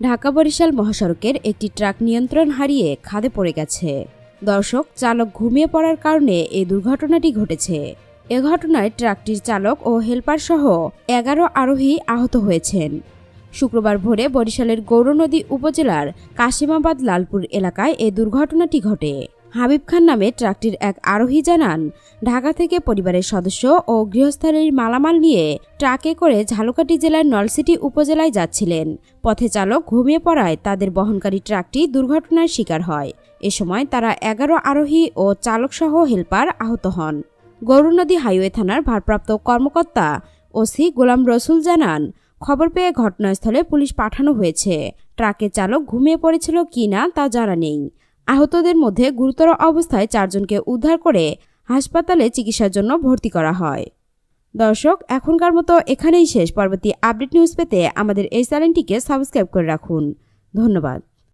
ঢাকা বরিশাল মহাসড়কের একটি ট্রাক নিয়ন্ত্রণ হারিয়ে খাদে পড়ে গেছে। দর্শক, চালক ঘুমিয়ে পড়ার কারণে এই দুর্ঘটনাটি ঘটেছে। এ ঘটনায় ট্রাকটির চালক ও হেলপার সহ এগারো আরোহী আহত হয়েছেন। শুক্রবার ভোরে বরিশালের গৌরনদী উপজেলার কাশিমাবাদ লালপুর এলাকায় এ দুর্ঘটনাটি ঘটে। হাবিব খান নামে ট্রাকটির এক আরোহী জানান, ঢাকা থেকে পরিবারের সদস্য ও গৃহস্থালীর মালামাল নিয়ে ট্রাকে করে ঝালকাঠি জেলার নলসিটি উপজেলায় যাচ্ছিলেন। পথে চালক ঘুমিয়ে পড়ায় তাদের বহনকারী ট্রাকটি দুর্ঘটনার শিকার হয়। এ সময় তারা এগারো আরোহী ও চালকসহ হেলপার আহত হন। গৌরনদী হাইওয়ে থানার ভারপ্রাপ্ত কর্মকর্তা ওসি গোলাম রসুল জানান, খবর পেয়ে ঘটনাস্থলে পুলিশ পাঠানো হয়েছে। ট্রাকের চালক ঘুমিয়ে পড়েছিল কি না তা জানা নেই। আহতদের মধ্যে গুরুতর অবস্থায় চারজনকে উদ্ধার করে হাসপাতালে চিকিৎসার জন্য ভর্তি করা হয়। দর্শক, এখনকার মতো এখানেই শেষ। পরবর্তী আপডেট নিউজ পেতে আমাদের এই চ্যানেলটিকে সাবস্ক্রাইব করে রাখুন। ধন্যবাদ।